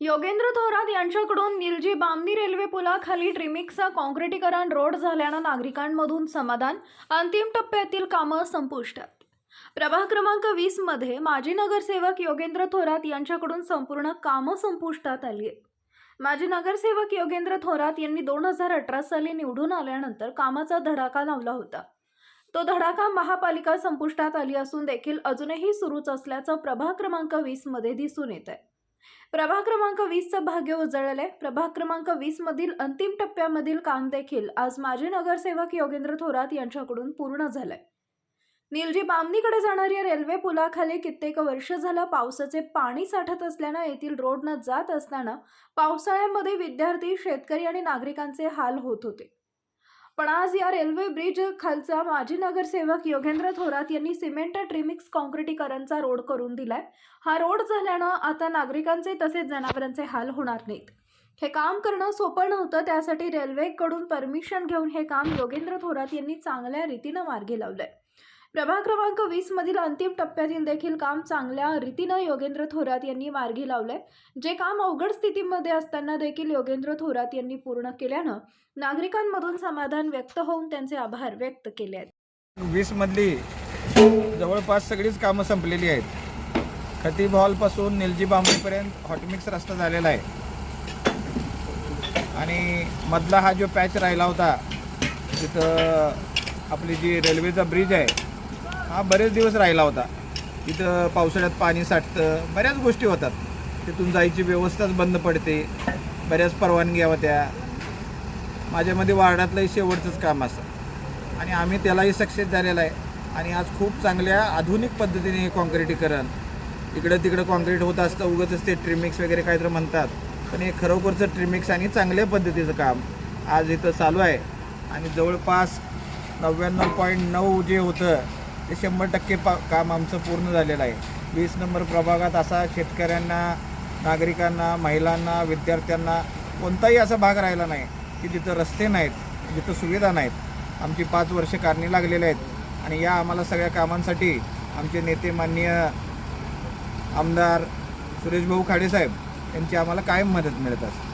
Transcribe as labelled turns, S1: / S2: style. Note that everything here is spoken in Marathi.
S1: योगेंद्र थोरात यांच्याकडून निलजी बामणी रेल्वे पुलाखाली ट्रिमिक्सचा काँक्रिटीकरण रोड झाल्यानं नागरिकांमधून समाधान अंतिम टप्प्यातील कामं संपुष्टात. प्रभाग क्रमांक वीसमध्ये माजी नगरसेवक योगेंद्र थोरात यांच्याकडून संपूर्ण कामं संपुष्टात आली आहेत. माजी नगरसेवक योगेंद्र थोरात यांनी दोन हजार अठरा साली निवडून आल्यानंतर कामाचा धडाका लावला होता. तो धडाका महापालिका संपुष्टात आली असून देखील अजूनही सुरूच असल्याचं प्रभाग क्रमांक वीसमध्ये दिसून येत आहे प्रभाग क्रमांक वीसचं भाग्य उजळलंय. प्रभाग क्रमांक वीस मधील अंतिम टप्प्यामधील काम देखील आज माजी नगरसेवक योगेंद्र थोरात यांच्याकडून पूर्ण झालंय. निलजी बामणीकडे जाणाऱ्या रेल्वे पुलाखाली कित्येक वर्ष झालं पावसाचे पाणी साठत असल्यानं येथील रोडनं जात असताना पावसाळ्यामध्ये विद्यार्थी शेतकरी आणि नागरिकांचे हाल होत होते. पण आज या रेल्वे ब्रिज खालचा माजी नगरसेवक योगेंद्र थोरात यांनी सिमेंट ट्रिमिक्स काँक्रिटीकरणचा रोड करून दिलाय. हा रोड झाल्यानं आता नागरिकांचे तसेच जनावरांचे हाल होणार नाहीत. हे काम करणं सोपं नव्हतं त्यासाठी रेल्वेकडून परमिशन घेऊन हे काम योगेंद्र थोरात यांनी चांगल्या रीतीनं मार्गी लावलंय. प्रभाग क्रमांक वीस मधील अंतिम टप्प्यातील देखील काम चांगल्या रीतीनं योगेंद्र थोरात यांनी मार्गी लावलंय. जे काम अवघड स्थितीमध्ये असताना देखील योगेंद्र थोरात यांनी पूर्ण केल्यानं नागरिकांमधून समाधान व्यक्त होऊन त्यांचे आभार व्यक्त केले आहेत.
S2: वीसमधली जवळपास सगळीच कामं संपलेली आहेत. खतीब हॉलपासून निलजी बांबडीपर्यंत हॉटमिक्स रस्ता झालेला आहे. आणि मधला हा जो पॅच राहिला होता तिथं आपली जी रेल्वेचा ब्रिज आहे हा बरेच दिवस राहिला होता. तिथं पावसाळ्यात पाणी साठतं बऱ्याच गोष्टी होतात. तिथून जायची व्यवस्थाच बंद पडते बऱ्याच परवानग्या होत्या. माझ्यामध्ये वार्डातलंही शेवटचंच काम असतं आणि आम्ही त्यालाही सक्सेस झालेला आहे. आणि आज खूप चांगल्या आधुनिक पद्धतीने हे कॉन्क्रिटीकरण इकडं तिकडं कॉन्क्रीट होत असतं उगतच ते ट्रिमिक्स वगैरे काहीतरी म्हणतात. पण हे खरोखरचं ट्रिमिक्स आणि चांगल्या पद्धतीचं काम आज इथं चालू आहे. आणि जवळपास नव्याण्णव पॉईंट नऊ जे होतं ते शंभर टक्के पा काम आमचं पूर्ण झालेलं आहे. वीस नंबर प्रभागात असा शेतकऱ्यांना नागरिकांना महिलांना विद्यार्थ्यांना कोणताही असा भाग राहिला नाही की जिथं रस्ते नाहीत जिथं सुविधा नाहीत. आमची पाच वर्ष कारणी लागलेली आहेत आणि या आम्हाला सगळ्या कामांसाठी आमचे नेते माननीय आमदार सुरेशभाऊ खाडेसाहेब यांची आम्हाला कायम मदत मिळत असते.